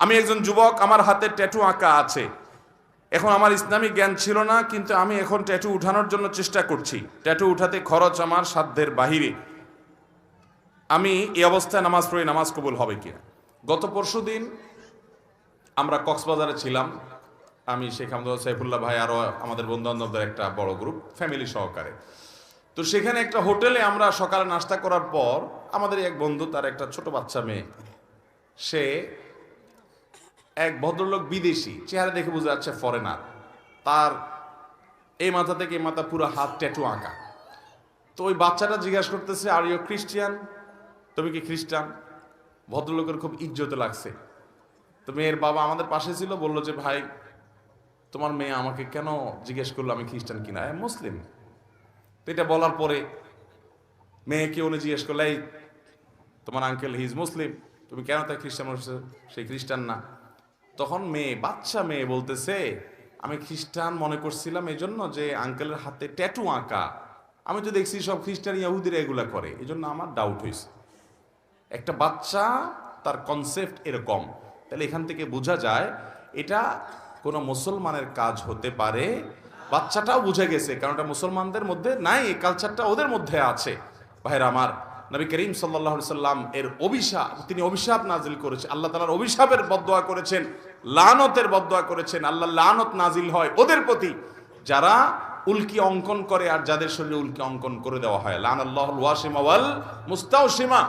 আমি একজন যুবক, আমার হাতে ট্যাটু আঁকা আছে। এখন আমার ইসলামিক জ্ঞান ছিল না, কিন্তু আমি এখন ট্যাটু উঠানোর জন্য চেষ্টা করছি। ট্যাটু উঠাতে খরচ আমার সাধ্যের বাহিরে। আমি এই অবস্থায় নামাজ পড়ি, নামাজ কবুল হবে কিনা। গত পরশু দিন আমরা কক্সবাজারে ছিলাম। আমি শেখ আহমদ সাইফুল্লাহ ভাই আরও আমাদের বন্ধু বান্ধবদের একটা বড় গ্রুপ ফ্যামিলি সহকারে। তো সেখানে একটা হোটেলে আমরা সকালে নাস্তা করার পর আমাদের এক বন্ধু, তার একটা ছোট বাচ্চা মেয়ে, সে এক ভদ্রলোক বিদেশি, চেহারা দেখে বোঝা যাচ্ছে ফরেনার তার এই মাথা থেকে এই মাথা পুরো হাত ট্যাটু আঁকা। তো ওই বাচ্চাটা জিজ্ঞাসা করতেছে আর ইউ খ্রিস্টিয়ান তুমি কি খ্রিস্টান? ভদ্রলোকের খুব ইজ্জতে লাগছে। তো মেয়ের বাবা আমাদের পাশে ছিল, বলল যে, ভাই, তোমার মেয়ে আমাকে কেন জিজ্ঞেস করল আমি খ্রিস্টান কিনা? হ্যাঁ মুসলিম। তো এটা বলার পরে মেয়েকে উনি জিজ্ঞেস করলে, এই, তোমার আঙ্কেল হিজ মুসলিম তুমি কেন তাই খ্রিস্টান সেই খ্রিস্টান না। তখন মেয়ে, বাচ্চা মেয়ে বলতেছে, আমি খ্রিস্টান মনে করছিলাম এই জন্য যে আঙ্কেলের হাতে ট্যাটু আঁকা। আমি তো দেখছি সব খ্রিস্টান ইয়াহুদিরা এগুলা করে। এই জন্য আমার ডাউট হয়েছে। একটা বাচ্চা, তার কনসেপ্ট এরকম। তাহলে এখান থেকে বোঝা যায়, এটা কোনো মুসলমানের কাজ হতে পারে। বাচ্চাটাও বুঝে গেছে, কারণ এটা মুসলমানদের মধ্যে নাই কালচারটা ওদের মধ্যে আছে। ভাইরা আমার নবী করিম সাল্লাহ সাল্লাম এর অভিশাপ, তিনি অভিশাপ নাজিল করেছে। আল্লাহ তালার অভিশাপের বদয়া করেছেন, লানতের বদয়া করেছেন। আল্লাহ লানত নাজিল হয় ওদের প্রতি। যারা উল্কি অঙ্কন করে আর যাদের শরীরে উল্কি অঙ্কন করে দেওয়া হয়। লান আল্লাহ ওয়াসিমা ওয়াল মুস্তাউসিমা।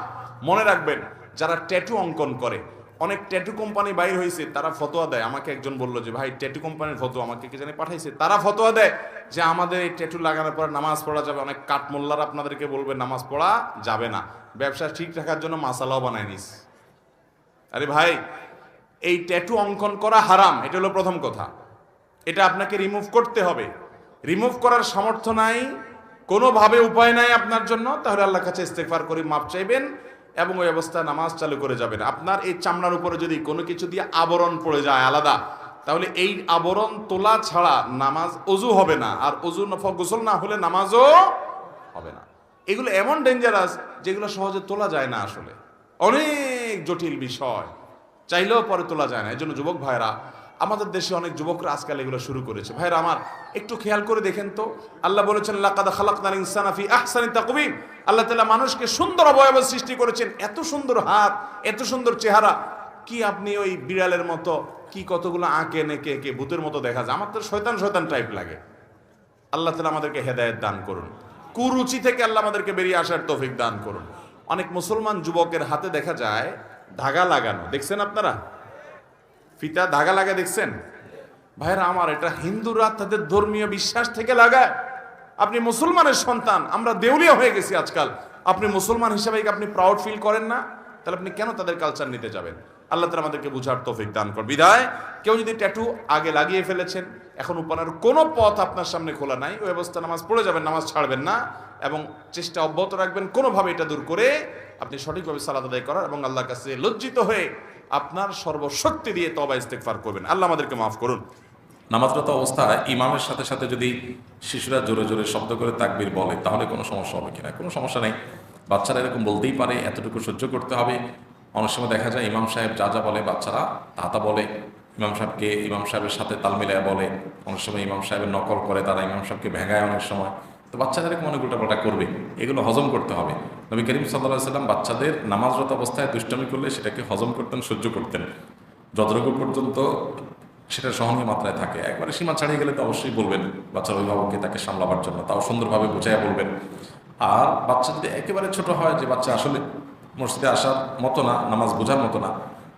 মনে রাখবেন, যারা ট্যাটু অঙ্কন করে অনেক ট্যাটু কোম্পানি বাইর হয়েছে, তারা ফতোয়া দেয়। আমাকে একজন বলল যে, ভাই, ট্যাটু কোম্পানির ফটো আমাকে কে জানি পাঠাইছে? তারা ফতোয়া দেয় যে, আমাদের এই ট্যাটু লাগানোর পর নামাজ পড়া যাবে। অনেক কাঠমোল্লার আপনাদেরকে বলবে, নামাজ পড়া যাবে না। ব্যবসা ঠিক রাখার জন্য মাসালাও বানায় নিস। আরে ভাই, এই ট্যাটু অঙ্কন করা হারাম, এটা হলো প্রথম কথা। এটা আপনাকে রিমুভ করতে হবে। রিমুভ করার সামর্থ্য নাই, কোনোভাবে উপায় নাই আপনার জন্য। তাহলে আল্লাহর কাছে ইস্তেকবার করে মাপ চাইবেন। এবং ওই অবস্থায় নামাজ চালু করে যাবেন। আপনার এই চামড়ার উপরে যদি কোনো কিছু দিয়ে আবরণ পড়ে যায় আলাদা, তাহলে এই আবরণ তোলা ছাড়া নামাজ অজু হবে না। আর অজু গোসল না হলে নামাজও হবে না। এগুলো এমন ডেঞ্জারাস যেগুলো সহজে তোলা যায় না আসলে। অনেক জটিল বিষয়। চাইলেও পরে তোলা যায় না। এই জন্য যুবক ভাইরা আমাদের দেশে অনেক যুবকরা আজকাল এগুলো শুরু করেছে। ভাইরা আমার একটু খেয়াল করে দেখেন তো। আল্লাহ বলেছেন, লাকাদ খালাকনাল ইনসানা ফি আহসানি আল্লাহ তাআলা মানুষকে সুন্দর অবয়ব সৃষ্টি করেছেন। এত সুন্দর হাত, এত সুন্দর চেহারা। কি আপনি ওই বিড়ালের মতো, কি কতগুলো আঁকে নেকে এঁকে ভূতের মতো দেখা যায়? আমার তো শয়তান শয়তান টাইপ লাগে। আল্লাহ তালা আমাদেরকে হেদায়েত দান করুন। কুরুচি থেকে আল্লাহ আমাদেরকে বেরিয়ে আসার তৌফিক দান করুন। অনেক মুসলমান যুবকের হাতে দেখা যায়, ধাগা লাগানো। দেখছেন আপনারা? ফিতা ধাগা লাগা দেখছেন? ভাইরা আমার, এটা হিন্দুরা তাদের ধর্মীয় বিশ্বাস থেকে লাগায়। আপনি মুসলমানের সন্তান, আমরা দেউলিয়া হয়ে গেছি আজকাল। আপনি মুসলমান হিসাবে আপনি প্রাউড ফিল করেন না? তাহলে আপনি কেন তাদের কালচার নিতে যাবেন? আল্লাহ তালা আমাদেরকে বুঝার তৌফিক দান কর বিদায়। কেউ যদি ট্যাটু আগে লাগিয়ে ফেলেছেন, এখন উপানের কোনো পথ আপনার সামনে খোলা নাই, ওই অবস্থা নামাজ পড়ে যাবেন, নামাজ ছাড়বেন না। এবং চেষ্টা অব্যাহত রাখবেন কোনোভাবে এটা দূর করে। আপনি সঠিকভাবে সালাদ আদায় করার এবং আল্লাহর কাছে লজ্জিত হয়ে আপনার সর্বশক্তি দিয়ে তবা ইস্তেকফার করবেন। আল্লাহ আমাদেরকে মাফ করুন। নামাজরত অবস্থায় ইমামের সাথে সাথে যদি শিশুরা জোরে জোরে শব্দ করে তাকবির বলে, তাহলে কোনো সমস্যা হবে কিনা? কোনো সমস্যা নেই। বাচ্চারা এরকম বলতেই পারে, এতটুকু সহ্য করতে হবে। অনেক সময় দেখা যায় ইমাম সাহেব যা যা বলে, বাচ্চারা তা তা বলে। ইমাম সাহেবকে, ইমাম সাহেবের সাথে তাল মিলায় বলে। অনেক সময় ইমাম সাহেবের নকল করে, তারা ইমাম সাহেবকে ভেঙায় অনেক সময়। তো বাচ্চারা এরকম অনেক উল্টাপাল্টা করবে? এগুলো হজম করতে হবে। নবী করিম সাল্লাহ সাল্লাম বাচ্চাদের নামাজরত অবস্থায় দুষ্টমি করলে সেটাকে হজম করতেন, সহ্য করতেন। যতটুকু পর্যন্ত সেটা সহনীয় মাত্রায় থাকে। একবারে সীমা ছাড়িয়ে গেলে তো অবশ্যই বলবেন, বাচ্চার অভিভাবককে তাকে সামলাবার জন্য, তাও সুন্দরভাবে বুঝাইয়া বলবেন। আর বাচ্চা যদি একেবারে ছোট হয়, যে বাচ্চা আসলে মসজিদে আসার মতো না, নামাজ বোঝার মতো না,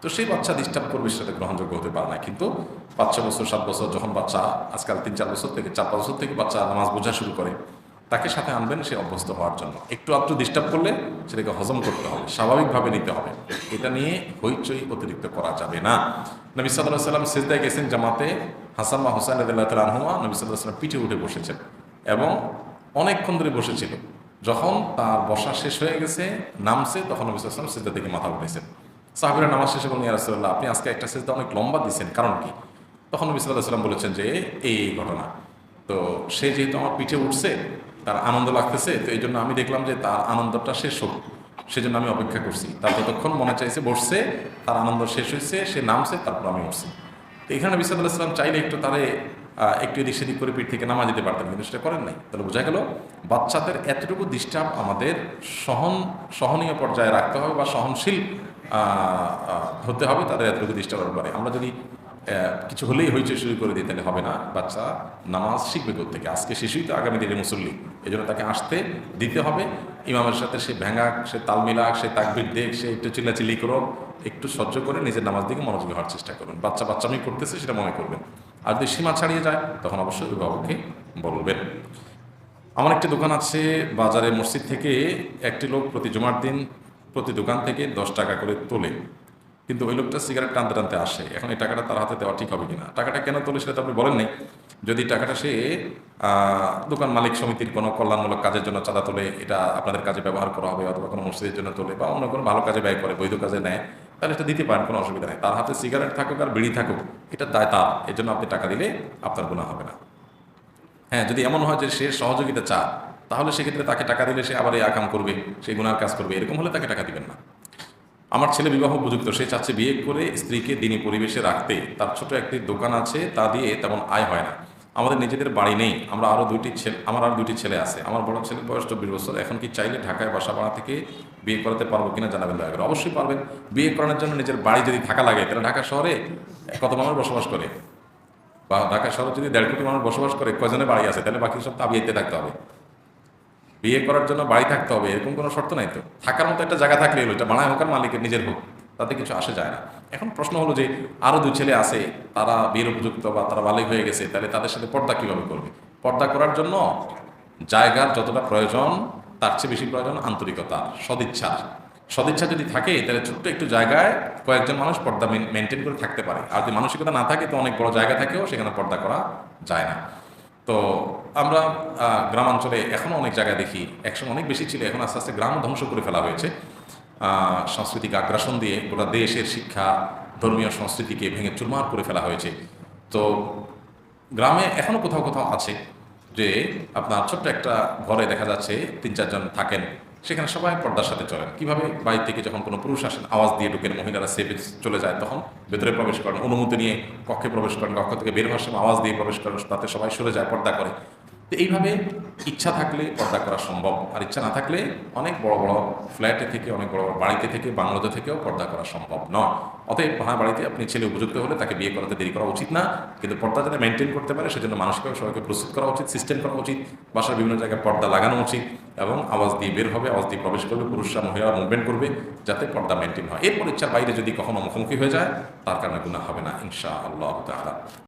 তো সেই বাচ্চা ডিস্টার্ব করবে, সেটা গ্রহণযোগ্য হতে পারে না। কিন্তু পাঁচ ছ বছর, সাত বছর, যখন বাচ্চা আজকাল তিন, চার বছর থেকে, চার, পাঁচ বছর থেকে বাচ্চা নামাজ বোঝা শুরু করে তাকে সাথে আনবেন, সে অভ্যস্ত হওয়ার জন্য। একটু আধটু ডিস্টার্ব করলে সেটাকে হজম করতে হবে, স্বাভাবিকভাবে নিতে হবে। এটা নিয়ে হইচই অতিরিক্ত করা যাবে না। নবী সাল্লাহ সাল্লাম সিজদায় গেছেন জামাতে, হোসেন আদাল্লাহ আনহুমা নবী সাল্লাহ সাল্লাম পিঠে উঠে বসেছেন এবং অনেকক্ষণ ধরে বসেছিল। যখন তার বসা শেষ হয়ে গেছে, নামছে, তখন নবী সাল্লাম সিজদা থেকে মাথা উঠেছেন সাহাবিরা নামাজ শেষে বলেন ইয়ারসোল্লাহ আপনি আজকে একটা সিজদা অনেক লম্বা দিচ্ছেন কারণ কি? তখন নবী সাল্লাহ সাল্লাম বলেছেন যে, এই ঘটনা। তো সে যেহেতু আমার পিঠে উঠছে তার আনন্দ লাগতেছে, তো এই জন্য আমি দেখলাম যে তার আনন্দটা শেষ হোক। সেজন্য আমি অপেক্ষা করছি। তার যতক্ষণ মনে চাইছে বসছে, তার আনন্দ শেষ হয়েছে, সে নামছে, তারপর আমি উঠছি। তো এখানে বিসাদুল্লাহ ইসলাম চাইলে একটু তারে একটু এদিক সেদিক করে পিঠ থেকে নামা দিতে পারতেন, কিন্তু সেটা করেন নাই। তাহলে বোঝা গেল, বাচ্চাদের এতটুকু ডিস্টার্ব আমাদের সহন, সহনীয় পর্যায়ে রাখতে হবে বা সহনশীল হতে হবে, তাদের এতটুকু ডিস্টার্ব ব্যাপারে আমরা যদি কিছু হলেই হইচই শুরু করে দিই, তাহলে হবে না। বাচ্চা নামাজ শিখবে থেকে। আজকে শিশুই তো আগামী দিনে মুসল্লি। এই জন্য তাকে আসতে দিতে হবে। ইমামের সাথে সে ভেঙাক সে তাল মিলাক, সে তাকবির দেখ, সে একটু চিল্লাচিল্লি করুক, একটু সহ্য করে নিজের নামাজ দিকে মনোযোগী হওয়ার চেষ্টা করুন। বাচ্চা বাচ্চামি করতেছে, সেটা মনে করবেন। আর যদি সীমা ছাড়িয়ে যায়, তখন অবশ্যই অভিভাবককে বলবেন। আমার একটি দোকান আছে বাজারে মসজিদ থেকে একটি লোক প্রতি জুমার দিন প্রতি দোকান থেকে দশ টাকা করে তোলে। কিন্তু ওই লোকটা সিগারেট টানতে টানতে আসে। এখন এই টাকাটা তার হাতে দেওয়া ঠিক হবে কিনা? টাকাটা কেন তোলে সেটা তো আপনি বলেন নাই। যদি টাকাটা সে দোকান মালিক সমিতির কোনো কল্যাণমূলক কাজের জন্য চাঁদা তোলে, এটা আপনাদের কাজে ব্যবহার করা হবে অথবা কোনো মসজিদের জন্য তোলে বা অন্য কোনো ভালো কাজে ব্যয় করে, বৈধ কাজে নেয়, তাহলে এটা দিতে পারেন, কোনো অসুবিধা নেই। তার হাতে সিগারেট থাকুক আর বিড়ি থাকুক, এটা দায় তার। এই জন্য আপনি টাকা দিলে আপনার গুণা হবে না। হ্যাঁ যদি এমন হয় যে সে সহযোগিতা চা তাহলে সেক্ষেত্রে তাকে টাকা দিলে সে আবার এই আকাম করবে সে গুণার কাজ করবে। এরকম হলে তাকে টাকা দিবেন না। আমার ছেলে বিবাহ উপযুক্ত, সে চাচ্ছে বিয়ে করে স্ত্রীকে দিনী পরিবেশে রাখতে। তার ছোট একটি দোকান আছে, তা দিয়ে তেমন আয় হয় না। আমাদের নিজেদের বাড়ি নেই, আমরা আরও দুইটি ছেলে, আমার আরও দুটি ছেলে আছে। আমার বড় ছেলের বয়স চব্বিশ বছর, এখন কি চাইলে ঢাকায় বাসা ভাড়া থেকে বিয়ে করাতে পারব কিনা জানাবেন দয়া করে। অবশ্যই পারবেন। বিয়ে করানোর জন্য নিজের বাড়ি যদি থাকা লাগে, তাহলে ঢাকা শহরে কত মানুষ বসবাস করে? বা ঢাকা শহরে যদি দেড় কোটি মানুষ বসবাস করে কজনে বাড়ি আছে? তাহলে বাকি সব তাবিয়েতে থাকতে হবে। বিয়ে করার জন্য বাড়ি থাকতে হবে, এরকম কোনো শর্ত নাই তো। থাকার মতো একটা জায়গা থাকলে হলো, এটা বাড়ায় হোক আর মালিকের নিজের হোক, তাতে কিছু আসে যায় না। এখন প্রশ্ন হলো যে আরও দুই ছেলে আছে, তারা বিয়ের উপযুক্ত বা তারা ভালোই হয়ে গেছে, তাহলে তাদের সাথে পর্দা কীভাবে করবে? পর্দা করার জন্য জায়গার যতটা প্রয়োজন, তার চেয়ে বেশি প্রয়োজন আন্তরিকতা সদিচ্ছার সদিচ্ছা যদি থাকে, তাহলে ছোট্ট একটু জায়গায় কয়েকজন মানুষ পর্দা মেনটেন করে থাকতে পারে। আর যদি মানসিকতা না থাকে, তো অনেক বড় জায়গা থাকেও সেখানে পর্দা করা যায় না। তো আমরা গ্রামাঞ্চলে এখনও অনেক জায়গায় দেখি, একসময় অনেক বেশি ছিল, এখন আস্তে আস্তে গ্রাম ধ্বংস করে ফেলা হয়েছে। সাংস্কৃতিক আগ্রাসন দিয়ে গোটা দেশের শিক্ষা, ধর্মীয় সংস্কৃতিকে ভেঙে চুরমার করে ফেলা হয়েছে। তো গ্রামে এখনও কোথাও কোথাও আছে যে আপনার ছোট্ট একটা ঘরে দেখা যাচ্ছে তিন চারজন থাকেন। সেখানে সবাই পর্দার সাথে চলেন। কীভাবে বাড়ি থেকে যখন কোনো পুরুষ আসেন, আওয়াজ দিয়ে ঢুকেন, মহিলারা সেফে চলে যায়, তখন ভেতরে প্রবেশ করেন, অনুমতি নিয়ে কক্ষে প্রবেশ করেন, কক্ষ থেকে বের হওয়ার সময় আওয়াজ দিয়ে প্রবেশ করেন, তাতে সবাই সরে যায়, পর্দা করে। তো এইভাবে ইচ্ছা থাকলে পর্দা করা সম্ভব, আর ইচ্ছা না থাকলে অনেক বড় বড় ফ্ল্যাটে থেকে, অনেক বড় বড় বাড়িতে থেকে বাংলাদেশ থেকেও পর্দা করা সম্ভব নয়। অতএব মহা বাড়িতে আপনি ছেলে উপযুক্ত হলে তাকে বিয়ে করাতে দেরি করা উচিত না, কিন্তু পর্দা যেন মেনটেন করতে পারে, সেজন্য মানুষকে সবাইকে প্রস্তুত করা উচিত সিস্টেম করা উচিত, বাসার বিভিন্ন জায়গায় পর্দা লাগানো উচিত, এবং আওয়াজ দিয়ে বের হবে, আওয়াজ দিয়ে প্রবেশ করবে পুরুষরা মহিলারা মুভমেন্ট করবে, যাতে পর্দা মেনটেন হয়। এরপর ইচ্ছার বাইরে যদি কখনো মুখোমুখি হয়ে যায়, তার কারণে গুণা হবে না ইনশা আল্লাহ তাআলা।